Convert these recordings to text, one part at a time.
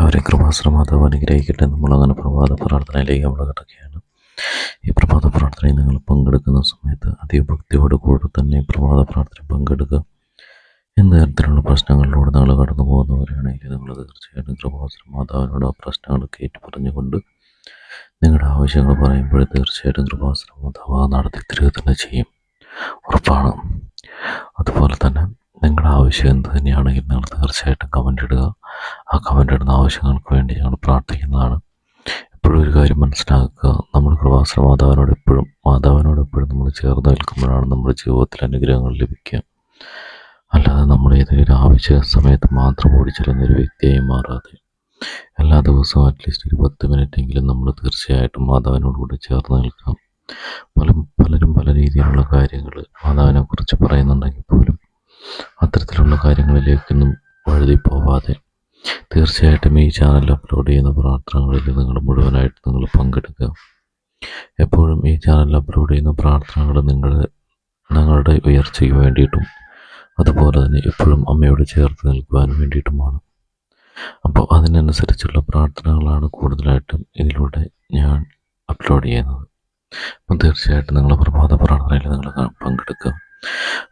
എല്ലാവരെയും കൃപാശ്രമാതാവ് അനുഗ്രഹിക്കട്ടെ. നമ്മളങ്ങനെ പ്രഭാത പ്രാർത്ഥനയിലേക്ക് നമ്മൾ കിടക്കുകയാണ്. ഈ പ്രഭാത പ്രാർത്ഥനയിൽ നിങ്ങൾ പങ്കെടുക്കുന്ന സമയത്ത് അതിഭക്തിയോട് കൂടെ തന്നെ പ്രഭാത പ്രാർത്ഥന പങ്കെടുക്കുക. എന്ത് തരത്തിലുള്ള പ്രശ്നങ്ങളിലൂടെ നിങ്ങൾ കടന്നു പോകുന്നവരാണെങ്കിൽ നിങ്ങൾ തീർച്ചയായിട്ടും കൃപാശ്രമാതാവിനോട് ആ പ്രശ്നങ്ങൾ ഏറ്റുപറഞ്ഞുകൊണ്ട് പറഞ്ഞുകൊണ്ട് നിങ്ങളുടെ ആവശ്യങ്ങൾ പറയുമ്പോൾ തീർച്ചയായിട്ടും കൃപാശ്രമാതാവ് നടത്തി തരിക തന്നെ ചെയ്യും. ഉറപ്പാണ്. അതുപോലെ തന്നെ നിങ്ങളുടെ ആവശ്യം എന്ത് തന്നെയാണെങ്കിൽ നിങ്ങൾ തീർച്ചയായിട്ടും കമന്റ് ഇടുക. ആ കമന്റ് ഇടുന്ന ആവശ്യങ്ങൾക്ക് വേണ്ടി ഞങ്ങൾ പ്രാർത്ഥിക്കുന്നതാണ്. എപ്പോഴും ഒരു കാര്യം മനസ്സിലാക്കുക. നമ്മൾ കൃപാശ്ര മാതാവിനോട് എപ്പോഴും മാതാവിനോട് എപ്പോഴും നമ്മൾ ചേർന്ന് നിൽക്കുമ്പോഴാണ് നമ്മുടെ ജീവിതത്തിൽ അനുഗ്രഹങ്ങൾ ലഭിക്കുക. അല്ലാതെ നമ്മൾ ഏതെങ്കിലും ആവശ്യ സമയത്ത് മാത്രം ഓടിച്ചിരുന്ന ഒരു വ്യക്തിയായി മാറാതെ എല്ലാ ദിവസവും അറ്റ്ലീസ്റ്റ് ഒരു പത്ത് മിനിറ്റെങ്കിലും നമ്മൾ തീർച്ചയായിട്ടും മാതാവിനോട് കൂടെ ചേർന്ന് നിൽക്കാം. പല പലരും പല രീതിയിലുള്ള കാര്യങ്ങൾ മാതാവിനെ കുറിച്ച് പറയുന്നുണ്ടെങ്കിൽ പോലും അത്തരത്തിലുള്ള കാര്യങ്ങളിലേക്കൊന്നും വഴുതി പോവാതെ തീർച്ചയായിട്ടും ഈ ചാനൽ അപ്ലോഡ് ചെയ്യുന്ന പ്രാർത്ഥനകളിൽ നിങ്ങൾ മുഴുവനായിട്ട് നിങ്ങൾ പങ്കെടുക്കുക. എപ്പോഴും ഈ ചാനൽ അപ്ലോഡ് ചെയ്യുന്ന പ്രാർത്ഥനകൾ നിങ്ങൾ ഞങ്ങളുടെ ഉയർച്ചയ്ക്ക് വേണ്ടിയിട്ടും അതുപോലെ തന്നെ എപ്പോഴും അമ്മയോട് ചേർത്ത് നിൽക്കുവാനും വേണ്ടിയിട്ടുമാണ്. അപ്പോൾ അതിനനുസരിച്ചുള്ള പ്രാർത്ഥനകളാണ് കൂടുതലായിട്ടും ഇതിലൂടെ ഞാൻ അപ്ലോഡ് ചെയ്യുന്നത്. അപ്പം തീർച്ചയായിട്ടും നിങ്ങൾ പ്രഭാത പ്രാർത്ഥനയിൽ നിങ്ങൾ പങ്കെടുക്കുക.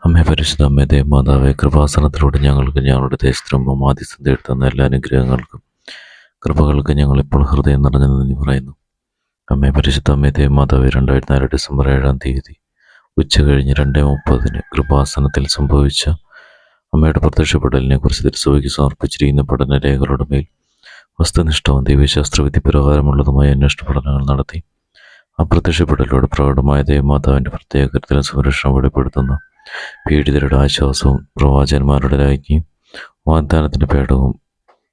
അമ്മേ പരിശുദ്ധ അമ്മേ ദേവമാതാവേ കൃപാസനത്തിലൂടെ ഞങ്ങൾക്ക് ഞങ്ങളുടെ ദേശത്തിനും ആദ്യസ്ഥ തേടുന്ന എല്ലാ അനുഗ്രഹങ്ങൾക്കും കൃപകൾക്ക് ഞങ്ങൾ ഇപ്പോൾ ഹൃദയം നിറഞ്ഞു നന്ദി പറയുന്നു. അമ്മേ പരിശുദ്ധ അമ്മേ ദേവമാതാവേ രണ്ടായിരത്തി നാല് ഡിസംബർ ഏഴാം തീയതി ഉച്ച കഴിഞ്ഞ് രണ്ടേ മുപ്പതിന് കൃപാസനത്തിൽ സംഭവിച്ച അമ്മയുടെ പ്രത്യക്ഷപ്പെടലിനെ കുറിച്ച് തിരുസഭയ്ക്ക് സമർപ്പിച്ചിരിക്കുന്ന പഠനരേഖകളുടെ മേൽ വസ്തുനിഷ്ഠവും ദൈവശാസ്ത്രവിധി പ്രകാരമുള്ളതുമായ അന്വേഷണ പഠനങ്ങൾ നടത്തി അപ്രത്യക്ഷപ്പെടലോട് പ്രകടമായ ദേവമാതാവിന്റെ പ്രത്യേകത്തിലും സംരക്ഷണം വെളിപ്പെടുത്തുന്ന പീഡിതരുടെ ആശ്വാസവും പ്രവാചകന്മാരുടെ രാജ്ഞിയും വാഗ്ദാനത്തിന്റെ പേടവും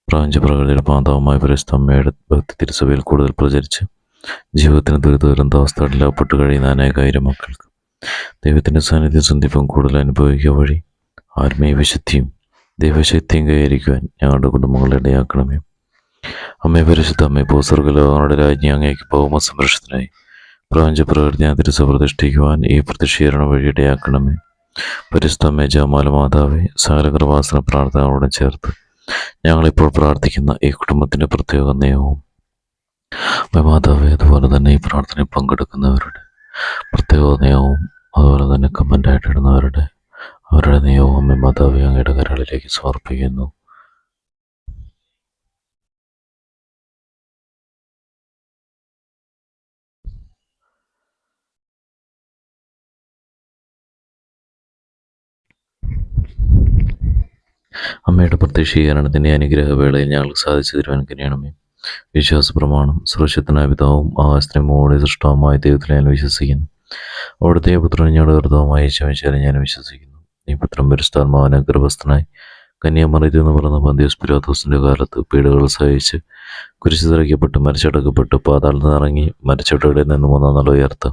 പ്രാഞ്ചപ്രകൃതിയുടെ മാതാവുമായ പരിസ്ഥമ്മയുടെ ഭക്തി തിരുസഭയിൽ കൂടുതൽ പ്രചരിച്ച് ജീവിതത്തിന് ദുരിത ദുരന്താവസ്ഥകളിൽ അകപ്പെട്ട് കഴിയുന്ന അനേകായിരം മക്കൾക്ക് ദൈവത്തിന്റെ സാന്നിധ്യ സന്ധിപ്പം കൂടുതൽ അനുഭവിക്കുക വഴി ആത്മീയ വിശുദ്ധിയും ദൈവശക്തിയും കൈവരിക്കുവാൻ ഞങ്ങളുടെ കുടുംബങ്ങളെ ഇടയാക്കണമേ. അമ്മേ പരിശുദ്ധ അമ്മേ ഭൂസ്വർഗലോകങ്ങളുടെ രാജ്ഞി അങ്ങേക്ക് ഭൗമ സംരക്ഷണത്തിനായി പ്രപഞ്ച പ്രകൃതി അതിരസ പ്രതിഷ്ഠിക്കുവാൻ ഈ പ്രതിഷീകരണം വഴി ഇടയാക്കണമേ പരിസ്ഥ അമ്മേ ജമാല മാതാവേ സകല കൃപാസന പ്രാർത്ഥനകളോടെ ചേർത്ത് ഞങ്ങളിപ്പോൾ പ്രാർത്ഥിക്കുന്ന ഈ കുടുംബത്തിന്റെ പ്രത്യേക നിയമവും മാതാവെ അതുപോലെ തന്നെ ഈ പ്രാർത്ഥനയിൽ പങ്കെടുക്കുന്നവരുടെ പ്രത്യേക നിയമവും അതുപോലെ തന്നെ കമന്റായിട്ട് ഇടുന്നവരുടെ അവരുടെ നിയമവും മാതാവേ അങ്ങയുടെ കരകളിലേക്ക് സമർപ്പിക്കുന്നു. അമ്മയുടെ പ്രത്യക്ഷീകരണത്തിന്റെ അനുഗ്രഹവേളയിൽ ഞങ്ങൾക്ക് സാധിച്ചു തരുവാൻ കഴിയണമേ വിശ്വാസ പ്രമാണം സുരക്ഷിതനായ പിതാവും ആസ്ത്രമോടെ സൃഷ്ടവുമായ ദൈവത്തിൽ ഞാൻ വിശ്വസിക്കുന്നു. അവിടുത്തെ പുത്രൻ ഞങ്ങളുടെ കർത്താവുമായ യേശുവിച്ചാലും ഞാൻ വിശ്വസിക്കുന്നു. ഈ പുത്രം പരിസ്ഥാത്മാവന ഗർഭസ്ഥനായി കന്യാമറിയത്തിൽ നിന്ന് പറഞ്ഞ പന്തിയോസ് പിലാത്തോസിന്റെ കാലത്ത് പീഡകൾ സഹിച്ച് കുരിശു തിറക്കപ്പെട്ട് മരിച്ചടക്കപ്പെട്ട് പാതാളത്തിൽ ഇറങ്ങി മരിച്ചവരുടെ നിന്ന് മൂന്നാം നാൾ ഉയർത്ത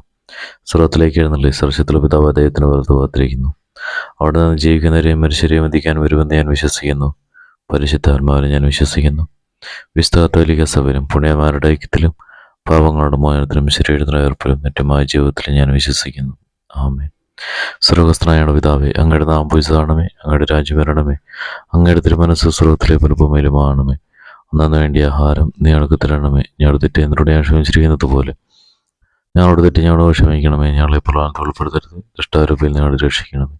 സ്വർഗത്തിലേക്ക് എഴുന്നള്ളി സർശത്തിലെ പിതാവ് അദ്ദേഹത്തിന് വെറുതെ കാത്തിരിക്കുന്നു അവിടെ നിന്ന് ജീവിക്കുന്നവരെയും മനുഷ്യരെയും വധിക്കാൻ വരുമെന്ന് ഞാൻ വിശ്വസിക്കുന്നു. പരിശുദ്ധാത്മാവിനെ ഞാൻ വിശ്വസിക്കുന്നു. വിസ്താത്തോലിക സഭയിലും പുണ്യമാരുടെ ഐക്യത്തിലും പാപങ്ങളുടെ മോചനത്തിലും ശരീരത്തിലും ഏർപ്പെடும் മറ്റുമായ ജീവിതത്തിലും ഞാൻ വിശ്വസിക്കുന്നു. ആമേ സ്വർഗസ്ഥനായാണ് പിതാവേ അങ്ങയുടെ നാം പൂജിതാണമേ അങ്ങയുടെ രാജ്യം വരണമേ. അങ്ങയുടെ തിരുമനസ് സ്വർഗത്തിലെ പുനഃഭൂമിയിലുമാണമേ അന്നു വേണ്ടിയ ആഹാരം നീ ഞങ്ങൾക്ക് തരണമേ. ഞങ്ങൾ തെറ്റ് എന്നോട് ഞാൻ ക്ഷമിച്ചിരിക്കുന്നത് പോലെ ഞങ്ങളോട് തെറ്റ് ഞങ്ങളോട് ക്ഷമിക്കണമേ. ഞങ്ങളെ പ്രളാനത്തിൽ ഉൾപ്പെടുത്തരുത് ദുഷ്ടാരൂപയിൽ ഞങ്ങളെ രക്ഷിക്കണമേ.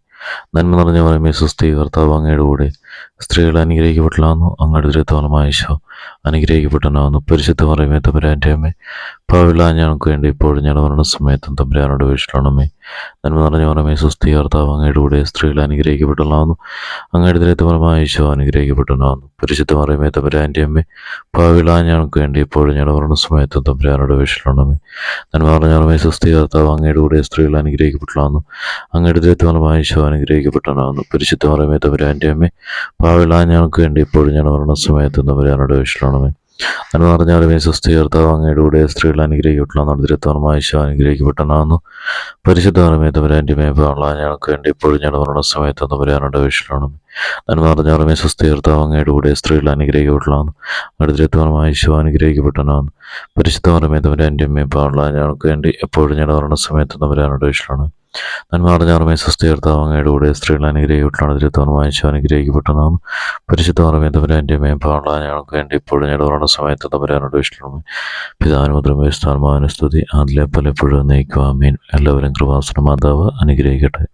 നന്മ നിറഞ്ഞ പറയുമ്പോൾ സുസ്ഥി കർത്താവ് അങ്ങയുടെ കൂടെ സ്ത്രീകൾ അനുഗ്രഹിക്കപ്പെട്ടില്ലാന്നു അങ്ങയുടെ ദുരിതഫലമായ ഈശോ അനുഗ്രഹിക്കപ്പെട്ടനാവുന്നു പരിശുദ്ധ പറയുമേ തമ്പുരാന്റെ അമ്മേ പാവില്ല ഞങ്ങൾക്ക് വേണ്ടി ഇപ്പോഴും ഞങ്ങളുടെ മരണ സമയത്തും തമ്പുരാനോട് വീഴ്ചണമേ നന്മ നിറഞ്ഞ പറയുമേ സുസ്ഥി കർത്താവ് അങ്ങയുടെ കൂടെ സ്ത്രീകൾ അനുഗ്രഹിക്കപ്പെട്ടില്ലാന്നു അങ്ങയുടെ ദരിദ്രമായ ഈശോ അനുഗ്രഹിക്കപ്പെട്ടനാവുന്നു പരിശുദ്ധ പറയുമേ തമ്പുരാന്റെ അമ്മേ പാവില്ല ഞങ്ങൾക്ക് വേണ്ടി ഇപ്പോഴും ഞങ്ങളുടെ മരണ സമയത്തും തമ്പുരാനോട് വീഴ്ചണമേ നന്മ നിറഞ്ഞ പറയുമേ സുസ്ഥി കർത്താവ് അങ്ങയുടെ കൂടെ സ്ത്രീകൾ അനുഗ്രഹിക്കപ്പെട്ടില്ലാന്നു അങ്ങയുടെ ദരിദ്രമായ ഈശോ അനുഗ്രഹിക്കപ്പെട്ടനാവുന്നു പരിശുദ്ധ പറയുമേ തമ്പുരാന്റെ അമ്മേ പാവില്ല ഞങ്ങൾക്ക് വേണ്ടി ഇപ്പോഴും ഞങ്ങളുടെ മരണ സമയത്തും തമ്പുരാനോട് വീഴ്ചണമേ നന്മ നിറഞ്ഞാലുമേ സുസ്ഥി സ്വസ്ഥീകർത്താവ് അങ്ങയുടെ കൂടെ സ്ത്രീകൾ അനുഗ്രഹിക്കപ്പെട്ടാണ് ദുരിതഫലമായ ഈശോ അനുഗ്രഹിക്കപ്പെട്ടനാവുന്നു പരിശുദ്ധ അറിമേ തമ്പുരാന്റെ മേ പാവില്ല ഞങ്ങൾക്ക് വേണ്ടി ഇപ്പോഴും ഞങ്ങളുടെ മരണ ഒന്ന് പറയാനുണ്ട് വീഴ്ചണമേ നന്മ നിറഞ്ഞാലുമേ അറിമേ സ്വസ്ഥീകർത്താവ് അങ്ങയുടെ കൂടെ സ്ത്രീകൾ അനുഗ്രഹിക്കപ്പെട്ടാണ് അങ്ങയുടെ ദുരിതഫലമായ ഈശോ അനുഗ്രഹിക്കപ്പെട്ടനാവുന്നു പരിശുദ്ധ അറിമേ തമ്പുരാന്റെ മേ പാവില്ല ഞങ്ങൾക്ക് വേണ്ടി എപ്പോഴും ഞങ്ങളുടെ മരണ ഒന്ന് പറയാനുണ്ട് വീഴ്ചണമേ നന്മ നടഞ്ഞാറുമേ സ്വസ്ഥീകർത്താവ് അങ്ങയുടെ കൂടെ സ്ത്രീകൾ അനുഗ്രഹിക്കപ്പെട്ടാണ് തിരുത്തോണം വായിച്ചു അനുഗ്രഹിക്കപ്പെട്ടു. നാം പരിശുദ്ധമേ മേം മേമ്പാടുള്ള ഞങ്ങൾക്ക് വേണ്ടി ഇപ്പോഴും ഞങ്ങളുടെ സമയത്ത് തമ്പുരാനോട് വിഷ്ണു പിതാനുമുദ്രമേ സ്ഥാനമാനുസ്തുതി അതിലെ പലപ്പോഴും നയിക്കുവാമീൻ എല്ലാവരും കൃപാസന. മാതാവ് അനുഗ്രഹിക്കട്ടെ.